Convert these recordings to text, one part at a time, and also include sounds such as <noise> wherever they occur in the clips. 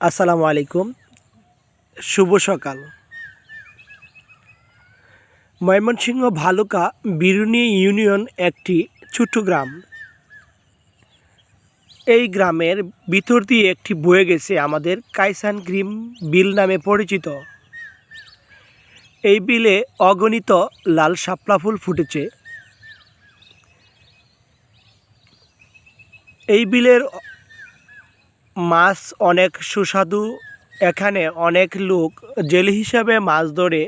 আসসালামু আলাইকুম। শুভ সকাল। ময়মনসিংহ ভালুকা বিরুনি ইউনিয়ন একটি ছোট্ট গ্রাম। এই গ্রামের ভিতর দিয়ে একটি বয়ে গেছে আমাদের কাইসান গ্রিম বিল নামে পরিচিত। এই বিলে অগণিত লাল শাপলা ফুল ফুটেছে। এই বিলের মাছ অনেক সুস্বাদু। এখানে অনেক লোক জেলে হিসাবে মাছ ধরে।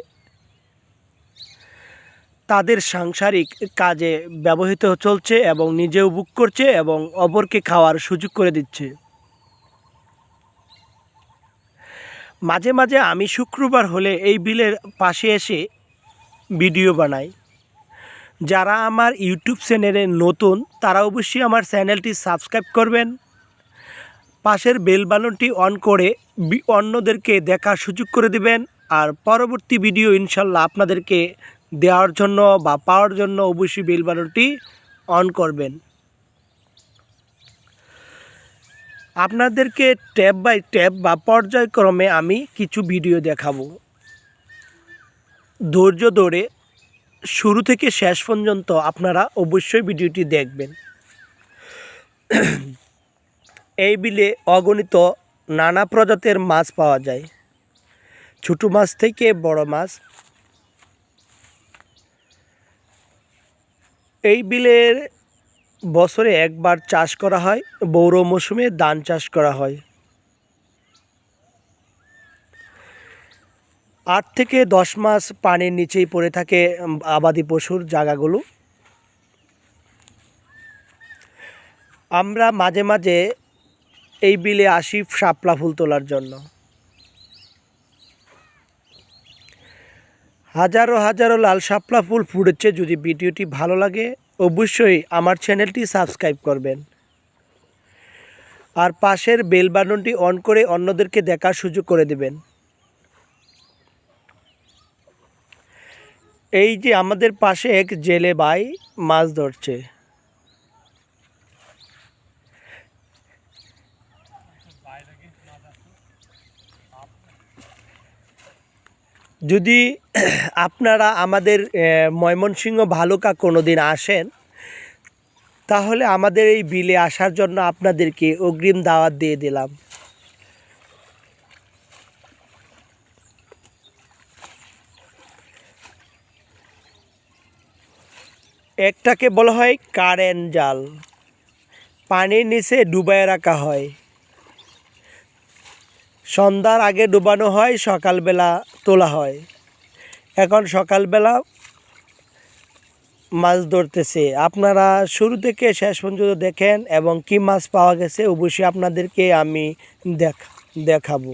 তাদের সাংসারিক কাজে ব্যবহৃত চলছে এবং নিজেও বুক করছে এবং অপরকে খাওয়ার সুযোগ করে দিচ্ছে। মাঝে মাঝে আমি শুক্রবার হলে এই বিলের পাশে এসে ভিডিও বানাই। যারা আমার ইউটিউব চ্যানেলে নতুন, তারা অবশ্যই আমার চ্যানেলটি সাবস্ক্রাইব করবেন। পাশের বেল বাটনটি অন করে অন্যদেরকে দেখার সুযোগ করে দিবেন। আর পরবর্তী ভিডিও ইনশাল্লাহ আপনাদেরকে দেওয়ার জন্য বা পাওয়ার জন্য অবশ্যই বেল বাটনটি অন করবেন। আপনাদেরকে ট্যাব বাই ট্যাব বা পর্যায়ক্রমে আমি কিছু ভিডিও দেখাবো। ধৈর্য ধরে শুরু থেকে শেষ পর্যন্ত আপনারা অবশ্যই ভিডিওটি দেখবেন। এই বিলে অগণিত নানা প্রজাতির মাছ পাওয়া যায়। ছোটো মাছ থেকে বড় মাছ। এই বিলের বছরে একবার চাষ করা হয়, বৌর মৌসুমে ধান চাষ করা হয়। আট থেকে দশ মাস পানির নিচেই পড়ে থাকে আবাদি পশুর জায়গাগুলো। আমরা মাঝে মাঝে এই বিলে আসি শাপলা ফুল তোলার জন্য। হাজারো হাজারো লাল শাপলা ফুল ফুটেছে, যদি ভিডিওটি ভালো লাগে, অবশ্যই আমার চ্যানেলটি সাবস্ক্রাইব করবেন। আর পাশের বেল বাটনটি অন করে অন্যদেরকে দেখার সুযোগ করে দেবেন। এই যে আমাদের পাশে এক জেলে ভাই মাছ ধরছে। যদি <clears throat> আপনারা আমাদের ময়মনসিংহ ভালুকা কোনো দিন আসেন, তাহলে আমাদের এই বিলে আসার জন্য আপনাদেরকে অগ্রিম দাওয়াত দিয়ে দিলাম। একটাকে বলা হয় কারেন্ট জাল। পানির নিচে ডুবায় রাখা হয়। সন্ধ্যার আগে ডুবানো হয়, সকালবেলা তোলা হয়। এখন সকালবেলা মাছ ধরতেছে। আপনারা শুরু থেকে শেষ পর্যন্ত দেখেন এবং কি মাছ পাওয়া গেছে, অবশ্যই আপনাদেরকে আমি দেখা দেখাবো।